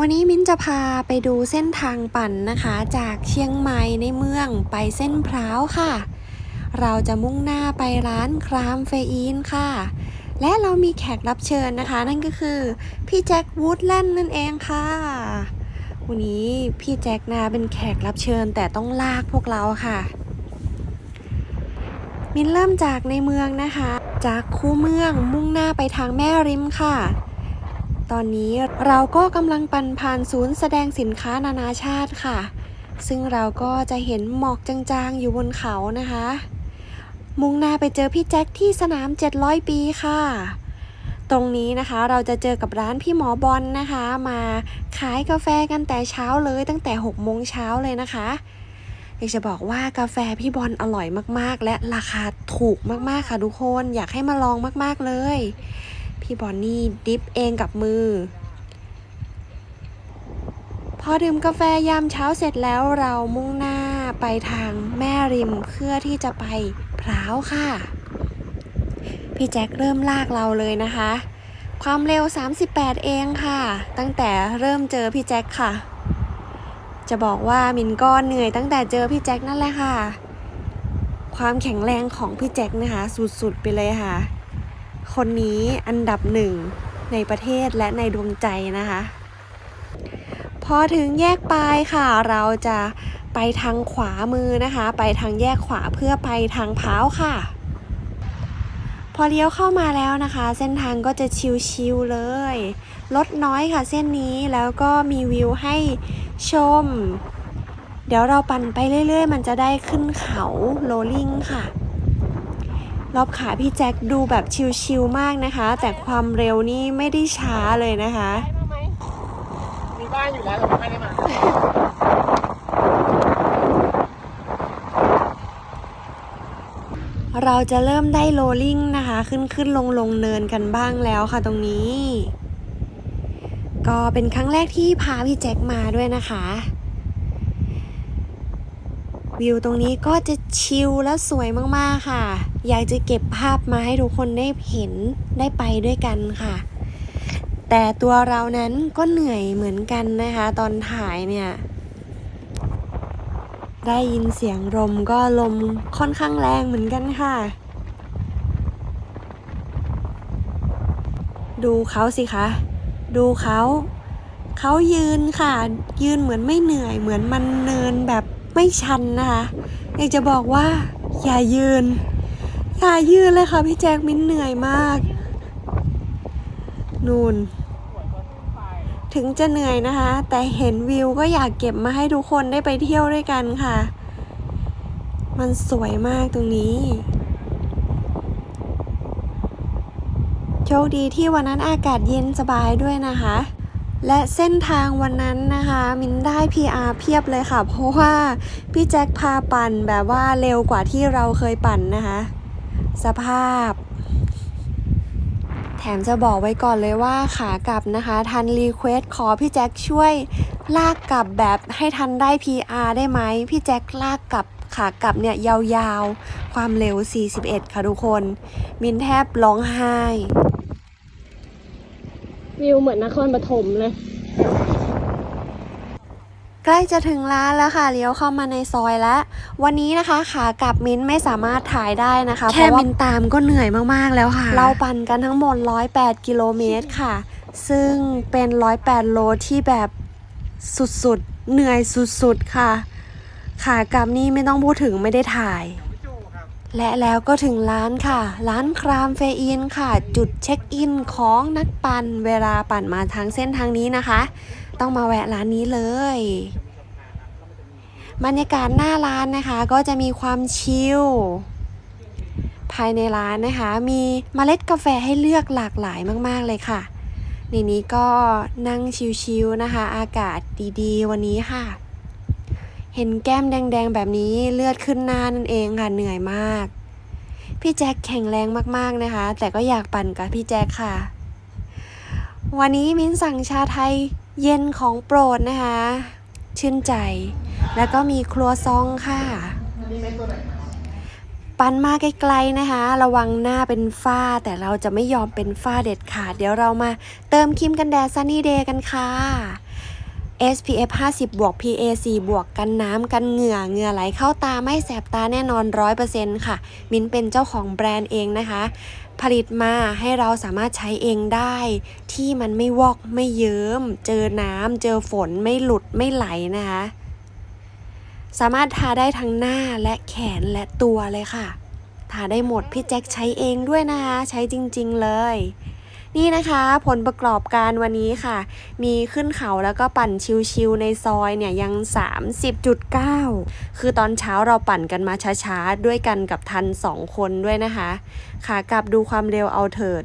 วันนี้มิ้นจะพาไปดูเส้นทางปั่นนะคะ จากเชียงใหม่ในเมืองไปเส้นพร้าวค่ะ เราจะมุ่งหน้าไปร้านครามเฟอีนค่ะ และเรามีแขกรับเชิญนะคะ นั่นก็คือพี่แจ็ควูดแลนด์นั่นเองค่ะ วันนี้พี่แจ็คนะเป็นแขกรับเชิญแต่ต้องลากพวกเราค่ะ มินเริ่มจากในเมืองนะคะ จากคูเมืองมุ่งหน้าไปทางแม่ริมค่ะ ตอนนี้เราก็กำลังปั่นผ่านศูนย์แสดงสินค้านานาชาติค่ะ ซึ่งเราก็จะเห็นหมอกจางๆอยู่บนเขานะคะ มุ่งหน้าไปเจอพี่แจ็คที่สนาม 700 ปีค่ะ ตรงนี้นะคะเราจะเจอกับร้านพี่หมอบอลนะคะ มาขายกาแฟกันแต่เช้าเลยตั้งแต่6โมงเช้าเลยนะคะอยากจะบอกว่ากาแฟพี่บอลอร่อยมากๆ และราคาถูกมากๆค่ะทุกคน อยากให้มาลองมากๆเลย พี่บอนนี่ดิฟเองกับมือ พอดื่มกาแฟยามเช้าเสร็จแล้วเรามุ่งหน้าไปทางแม่ริมเพื่อที่จะไปพร้าวค่ะ พี่แจ็คเริ่มลากเราเลยนะคะ ความเร็ว 38 เองค่ะ ตั้งแต่เริ่มเจอพี่แจ็คค่ะ จะบอกว่ามินก็เหนื่อยตั้งแต่เจอพี่แจ็คนั่นแหละค่ะ ความแข็งแรงของพี่แจ็คนะคะ สุดๆไปเลยค่ะ คนนี้อันดับหนึ่งในประเทศและในดวงใจนะคะ พอถึงแยกปลายค่ะ เราจะไปทางขวามือนะคะ ไปทางแยกขวาเพื่อไปทางพร้าค่ะ พอเลี้ยวเข้ามาแล้วนะคะ เส้นทางก็จะชิวๆเลยรถน้อยค่ะเส้นนี้แล้วก็มีวิวให้ชม เดี๋ยวเราปั่นไปเรื่อยๆ มันจะได้ขึ้นเขาโรลลิ่งค่ะ รอบขาพี่แจ็คดูแบบชิลๆมากนะคะ แต่ความเร็วนี่ไม่ได้ช้าเลยนะคะ มีบ้านอยู่แล้วแต่ไม่ได้มาเราจะเริ่มได้โรลลิ่งนะคะ ขึ้นขึ้นลงลงเนินกันบ้างแล้วค่ะตรงนี้ ก็เป็นครั้งแรกที่พาพี่แจ็คมาด้วยนะคะ วิวตรงนี้ก็จะชิลและสวยมากๆค่ะ อยากจะเก็บภาพมาให้ทุกคนได้เห็นได้ไปด้วยกันค่ะ แต่ตัวเรานั้นก็เหนื่อยเหมือนกันนะคะ ตอนถ่ายเนี่ย ได้ยินเสียงลมก็ลมค่อนข้างแรงเหมือนกันค่ะ ดูเขาสิคะ ดูเขา เขายืนค่ะ ยืนเหมือนไม่เหนื่อยเหมือนมันเนินแบบ ไม่ชันนะคะอยากจะบอกว่า อย่ายืน อย่ายืนเลยค่ะพี่แจ็คมิ้นเหนื่อยมาก นูนถึงจะเหนื่อยนะคะ แต่เห็นวิวก็อยากเก็บมาให้ทุกคนได้ไปเที่ยวด้วยกันค่ะ มันสวยมากตรงนี้ โชคดีที่วันนั้นอากาศเย็นสบายด้วยนะคะ และเส้นทางวันนั้นนะคะ มินได้ PR เพียบเลยค่ะ เพราะว่าพี่แจ็คพาปั่นแบบว่าเร็วกว่าที่เราเคยปั่นนะคะ สภาพ แถมจะบอกไว้ก่อนเลยว่าขากลับนะคะ ทันรีเควสขอพี่แจ็คช่วยลากกลับแบบให้ทันได้ PR ได้ไหมพี่แจ็คลากกลับขากลับเนี่ยยาวๆ ความเร็ว 41 ค่ะทุกคน มินแทบร้องไห้ วิวเหมือนนครปฐมเลย ใกล้จะถึงร้านแล้วค่ะเลี้ยวเข้ามาในซอยแล้ว วันนี้นะคะขากลับมิ้นไม่สามารถถ่ายได้นะคะแค่มินตามก็เหนื่อยมากๆแล้วค่ะ เราปั่นกันทั้งหมด 108 กิโลเมตรค่ะ ซึ่งเป็น 108 โลที่แบบสุดๆ เหนื่อยสุดๆ ค่ะ ขากลับนี่ไม่ต้องพูดถึงไม่ได้ถ่าย และแล้วก็ถึงร้านค่ะ ร้านครามเฟอีนค่ะ จุดเช็คอินของนักปั่นเวลาปั่นมาทางเส้นทางนี้นะคะ ต้องมาแวะร้านนี้เลย บรรยากาศหน้าร้านนะคะ ก็จะมีความชิลภายในร้านนะคะ มีเมล็ดกาแฟให้เลือกหลากหลายมาก ๆ เลยค่ะในนี้ก็นั่งชิลๆนะคะ อากาศดีๆ วันนี้ค่ะ เห็นแก้มแดงๆแบบนี้เลือดขึ้นหน้านั่นเองค่ะเหนื่อยมาก พี่แจ็คแข็งแรงมากๆนะคะ แต่ก็อยากปั่นกับพี่แจ็คค่ะ วันนี้มิ้นสั่งชาไทยเย็นของโปรดนะคะ ชื่นใจ แล้วก็มีครัวซองค่ะ ปั่นมาไกลๆนะคะ ระวังหน้าเป็นฝ้าแต่เราจะไม่ยอมเป็นฝ้าเด็ดขาด เดี๋ยวเรามาเติมครีมกันแดดซันนี่เดย์กันค่ะ SPF 50 บวก PA 4 บวกกันน้ำกันเหงื่อเหงื่อไหลเข้าตาไม่แสบตาแน่นอน 100%ค่ะ มินเป็นเจ้าของแบรนด์เองนะคะ ผลิตมาให้เราสามารถใช้เองได้ ที่มันไม่วอกไม่เยิ้ม เจอน้ำเจอฝนไม่หลุดไม่ไหลนะคะ สามารถทาได้ทั้งหน้าและแขนและตัวเลยค่ะ ทาได้หมดพี่แจ็คใช้เองด้วยนะคะ ใช้จริง ๆ เลย นี่นะคะผลประกอบการวันนี้ค่ะ มีขึ้นเขาแล้วก็ปั่นชิวๆในซอยเนี่ยยัง 30.9 คือตอนเช้าเราปั่นกันมาช้าๆ ด้วยกันกับทัน 2 คนด้วยนะคะขากลับดูความเร็วเอาเถิด